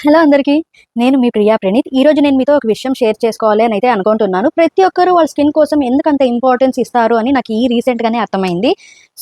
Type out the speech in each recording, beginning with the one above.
Hello అందరికీ నేను మీ ప్రియా ప్రణీత్. ఈ రోజు నేను మీతో ఒక విషయం షేర్ చేసుకోవాలి అని అయితే అనుకుంటున్నాను. ప్రతి ఒక్కరు వాళ్ళ స్కిన్ కోసం ఎందుకంత ఇంపార్టెన్స్ ఇస్తారు అని నాకు ఈ రీసెంట్ గానే అర్థమైంది.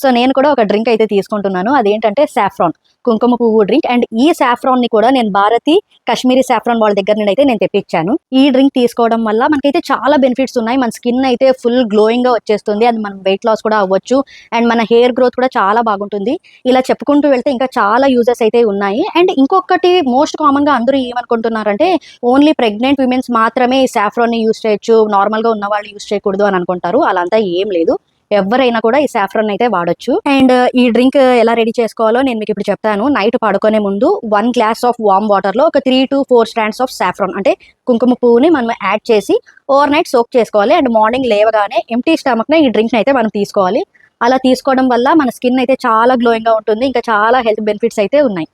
సో నేను కూడా ఒక డ్రింక్ అయితే తీసుకుంటున్నాను. అదేంటంటే సాఫ్రాన్. కుంకుమ పువ్వు డ్రింక్. అండ్ ఈ సాఫ్రాన్ని కూడా నేను భారతి కాశ్మీరీ సాఫ్రాన్ వాళ్ళ దగ్గర నుండి అయితే నేను తెప్పించాను. ఈ డ్రింక్ తీసుకోవడం వల్ల మనకైతే చాలా బెనిఫిట్స్ ఉన్నాయి. మన స్కిన్ అయితే ఫుల్ గ్లోయింగ్గా వచ్చేస్తుంది. అది మనం వెయిట్ లాస్ కూడా అవ్వచ్చు. అండ్ మన హెయిర్ గ్రోత్ కూడా చాలా బాగుంటుంది. ఇలా చెప్పుకుంటూ వెళ్తే ఇంకా చాలా యూజెస్ అయితే ఉన్నాయి. అండ్ ఇంకొకటి మోస్ట్ కామన్ కామన్గా అందరూ ఏమనుకుంటున్నారంటే ఓన్లీ ప్రెగ్నెంట్ విమెన్స్ మాత్రమే ఈ సాఫ్రాన్ని యూస్ చేయొచ్చు నార్మల్గా ఉన్న వాళ్ళు యూస్ చేయకూడదు అని అనుకుంటారు. అలా అంతా ఏం లేదు. ఎవరైనా కూడా ఈ సాఫ్రాన్ అయితే వాడొచ్చు. అండ్ ఈ డ్రింక్ ఎలా రెడీ చేసుకోవాలో నేను మీకు ఇప్పుడు చెప్తాను. నైట్ పడుకునే ముందు వన్ గ్లాస్ ఆఫ్ వామ్ వాటర్లో ఒక three two four strands of saffron అంటే కుంకుమ పువ్వుని మనం యాడ్ చేసి ఓవర్ నైట్ సోక్ చేసుకోవాలి. అండ్ మార్నింగ్ లేవగానే ఎంటీ స్టమక్ ఈ డ్రింక్ అయితే మనం తీసుకోవాలి. అలా తీసుకోవడం వల్ల మన స్కిన్ అయితే చాలా గ్లోయింగ్గా ఉంటుంది. ఇంకా చాలా హెల్త్ బెనిఫిట్స్ అయితే ఉన్నాయి.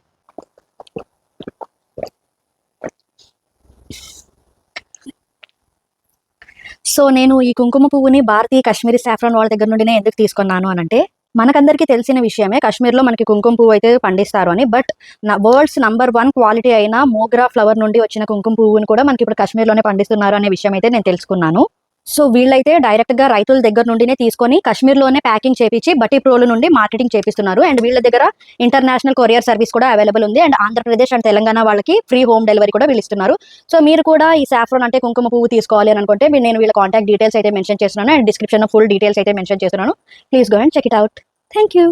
సో నేను ఈ కుంకుమ పువ్వుని భారతీయ కాశ్మీరీ సాఫ్రాన్ వాళ్ళ దగ్గర నుండినే ఎందుకు తీసుకున్నాను అని అంటే మనకందరికీ తెలిసిన విషయమే కాశ్మీర్లో మనకి కుంకుమ పువ్వు అయితే పండిస్తారు అని. But world's number one quality అయిన మోగ్రా ఫ్లవర్ నుండి వచ్చిన కుంకుమ పువ్వుని కూడా మనకి ఇప్పుడు కాశ్మీర్లోనే పండిస్తున్నారు అనే విషయం అయితే నేను తెలుసుకున్నాను. సో వీళ్ళైతే డైరెక్ట్గా రైతుల దగ్గర నుండినే తీసుకొని కాశ్మీర్లోనే ప్యాకింగ్ చేపించి బట్టి ప్రోలు నుండి మార్కెటింగ్ చేపిస్తున్నారు. అండ్ వీళ్ళ దగ్గర ఇంటర్నేషనల్ కొరియర్ సర్వీస్ కూడా అవైలబుల్ ఉంది. అండ్ ఆంధ్రప్రదేశ్ అండ్ తెలంగాణ వాళ్ళకి ఫ్రీ హోమ్ డెలివరీ కూడా వీళ్ళు ఇస్తున్నారు సో మీరు కూడా ఈ సాఫ్రోన్ అంటే కుంకుమ పువ్వు తీసుకోవాలి అని అనుకుంటే నేను వీళ్ళ కాంటాక్ట్ డీటెయిల్స్ అయితే మెన్షన్ చేస్తున్నాను. అండ్ డిస్క్రిప్షన్ ఫుల్ డీటెయిల్స్ అయితే మెన్షన్ చేస్తున్నాను. Please go and check it out thank you